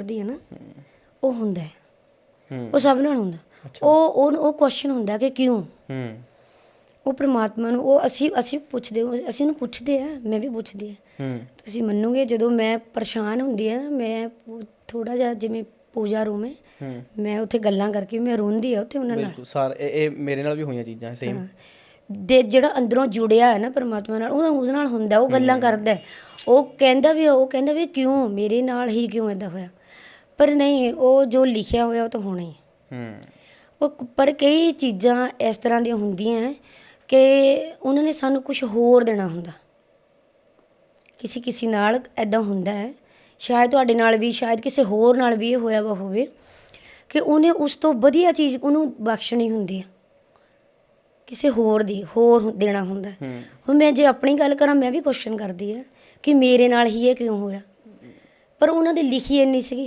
ਕਰਦੀ ਹੈ ਨਾ ਉਹ ਹੁੰਦਾ ਹੈ। ਉਹ ਸਭ ਨਾਲ ਹੁੰਦਾ। ਉਹ ਉਹ ਉਹ ਕੁਐਸਚਨ ਹੁੰਦਾ ਕਿ ਕਿਉਂ? ਹੂੰ। ਉਹ ਪ੍ਰਮਾਤਮਾ ਨੂੰ ਉਹ ਅਸੀਂ ਅਸੀਂ ਪੁੱਛਦੇ ਅਸੀਂ ਉਹਨੂੰ ਪੁੱਛਦੇ ਆ ਮੈਂ ਵੀ ਪੁੱਛਦੀ ਆ ਹੂੰ। ਤੁਸੀਂ ਮੰਨੋਗੇ ਜਦੋਂ ਮੈਂ ਪਰੇਸ਼ਾਨ ਹੁੰਦੀ ਆ ਨਾ ਮੈਂ ਥੋੜਾ ਜਿਹਾ ਜਿਵੇਂ ਪੂਜਾ ਰੂਮ ਹੈ ਮੈਂ ਉੱਥੇ ਗੱਲਾਂ ਕਰਕੇ ਮੈਂ ਰੋਂਦੀ ਆ ਉੱਥੇ ਉਹਨਾਂ ਨਾਲ। ਬਿਲਕੁਲ ਸਾਰ ਇਹ ਮੇਰੇ ਨਾਲ ਵੀ ਹੋਈਆਂ ਚੀਜ਼ਾਂ ਸੇਮ ਦੇ ਜਿਹੜਾ ਅੰਦਰੋਂ ਜੁੜਿਆ ਹੈ ਨਾ ਪਰਮਾਤਮਾ ਨਾਲ ਉਹ ਉਹਦੇ ਨਾਲ ਹੁੰਦਾ ਉਹ ਗੱਲਾਂ ਕਰਦਾ। ਉਹ ਕਹਿੰਦਾ ਵੀ ਉਹ ਕਹਿੰਦਾ ਵੀ ਕਿਉਂ ਮੇਰੇ ਨਾਲ ਹੀ ਕਿਉਂ ਇਦਾਂ ਹੋਇਆ? ਪਰ ਨਹੀਂ ਉਹ ਜੋ ਲਿਖਿਆ ਹੋਇਆ ਉਹ ਤਾਂ ਹੋਣਾ ਹੀ ਹੈ। ਉਹ ਪਰ ਕਈ ਚੀਜ਼ਾਂ ਇਸ ਤਰ੍ਹਾਂ ਦੀਆਂ ਹੁੰਦੀਆਂ ਕਿ ਉਹਨਾਂ ਨੇ ਸਾਨੂੰ ਕੁਝ ਹੋਰ ਦੇਣਾ ਹੁੰਦਾ। ਕਿਸੇ ਕਿਸੇ ਨਾਲ ਐਦਾਂ ਹੁੰਦਾ ਹੈ ਸ਼ਾਇਦ ਤੁਹਾਡੇ ਨਾਲ ਵੀ ਸ਼ਾਇਦ ਕਿਸੇ ਹੋਰ ਨਾਲ ਵੀ ਇਹ ਹੋਇਆ ਵਾ ਹੋਵੇ ਕਿ ਉਹਨੇ ਉਸ ਤੋਂ ਵਧੀਆ ਚੀਜ਼ ਉਹਨੂੰ ਬਖਸ਼ਣੀ ਹੁੰਦੀ ਹੈ। ਕਿਸੇ ਹੋਰ ਦੀ ਹੋਰ ਦੇਣਾ ਹੁੰਦਾ ਹੈ। ਹੂੰ ਹੁਣ ਮੈਂ ਜੇ ਆਪਣੀ ਗੱਲ ਕਰਾਂ ਮੈਂ ਵੀ ਕੁਐਸਚਨ ਕਰਦੀ ਆ ਕਿ ਮੇਰੇ ਨਾਲ ਹੀ ਇਹ ਕਿਉਂ ਹੋਇਆ ਪਰ ਉਹਨਾਂ ਦੀ ਲਿਖੀ ਇੰਨੀ ਸੀਗੀ